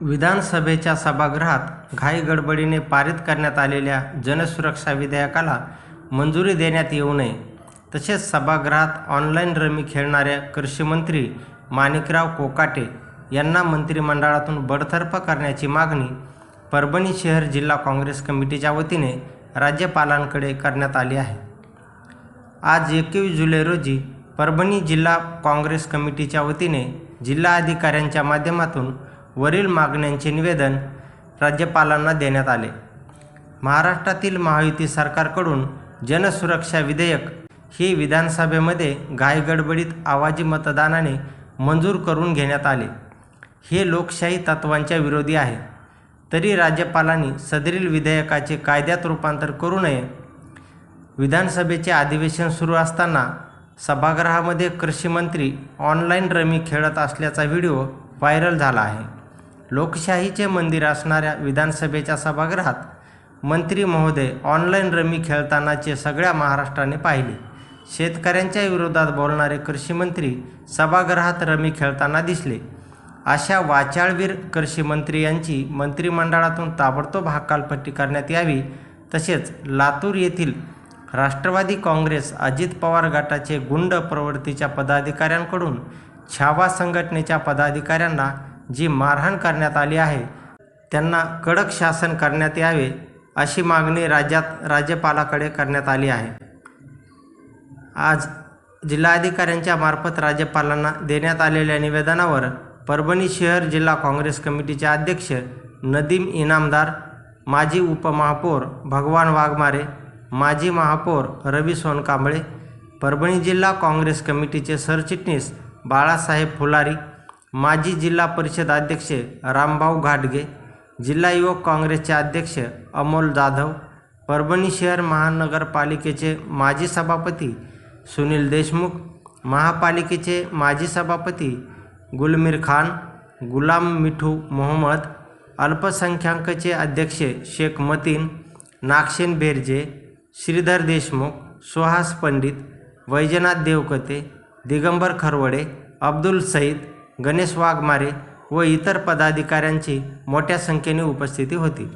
विधानसभेच्या सभागृहात घाई गडबडीने पारित करण्यात आलेल्या जनसुरक्षा विधेयकाला मंजुरी देण्यात येऊ नये. तसेच सभागृहात ऑनलाईन रमी खेळणाऱ्या कृषीमंत्री माणिकराव कोकाटे यांना मंत्रिमंडळातून बडतर्फ करण्याची मागणी परभणी शहर जिल्हा काँग्रेस कमिटीच्या वतीने राज्यपालांकडे करण्यात आली आहे. आज एकवीस जुलै रोजी परभणी जिल्हा काँग्रेस कमिटीच्या वतीने जिल्हाधिकाऱ्यांच्या माध्यमातून वरील मागण्यांचे निवेदन राज्यपालांना देण्यात आले. महाराष्ट्रातील महायुती सरकारकडून जनसुरक्षा विधेयक हे विधानसभेमध्ये घायगडबडीत आवाजी मतदानाने मंजूर करून घेण्यात आले. हे लोकशाही तत्वांच्या विरोधी आहे. तरी राज्यपालांनी सदरील विधेयकाचे कायद्यात रूपांतर करू नये. विधानसभेचे अधिवेशन सुरू असताना सभागृहामध्ये कृषीमंत्री ऑनलाईन रमी खेळत असल्याचा व्हिडिओ व्हायरल झाला आहे. लोकशाहीचे मंदिर असणाऱ्या विधानसभेच्या सभागृहात मंत्री महोदय ऑनलाईन रमी खेळतानाचे सगळ्या महाराष्ट्राने पाहिले. शेतकऱ्यांच्या विरोधात बोलणारे कृषीमंत्री सभागृहात रमी खेळताना दिसले. अशा वाचाळवीर कृषीमंत्री यांची मंत्रिमंडळातून ताबडतोब हकालपट्टी करण्यात यावी तसेच लातूर येथील राष्ट्रवादी काँग्रेस अजित पवार गटाचे गुंड प्रवृत्तीच्या पदाधिकाऱ्यांकडून छावा संघटनेच्या पदाधिकाऱ्यांना जी मारहाण करण्यात आली आहे त्यांना कडक शासन करण्यात यावे अशी मागणी राज्यात राज्यपालाकडे करण्यात आली आहे. आज जिल्हाधिकाऱ्यांच्या मार्फत राज्यपालांना देण्यात आलेल्या निवेदनावर परभणी शहर जिल्हा काँग्रेस कमिटीचे अध्यक्ष नदीम इनामदार माजी उपमहापौर भगवान वाघमारे माजी महापौर रवी सोनकांबळे परभणी जिल्हा काँग्रेस कमिटीचे सरचिटणीस बाळासाहेब फुलारी माजी जिल्हा परिषद अध्यक्ष रामभाऊ घाटगे जिल्हा युवक काँग्रेसचे अध्यक्ष अमोल जाधव परभणी शहर महानगरपालिकेचे माजी सभापती सुनील देशमुख महापालिकेचे माजी सभापती गुलमीर खान गुलाम मिठू मोहम्मद अल्पसंख्याकचे अध्यक्ष शेख मतीन नागशेन बेर्जे श्रीधर देशमुख सुहास पंडित वैजनाथ देवकते दिगंबर खरवडे अब्दुल सईद गणेश वाघमारे व इतर पदाधिकाऱ्यांची मोठ्या संख्येने उपस्थिती होती.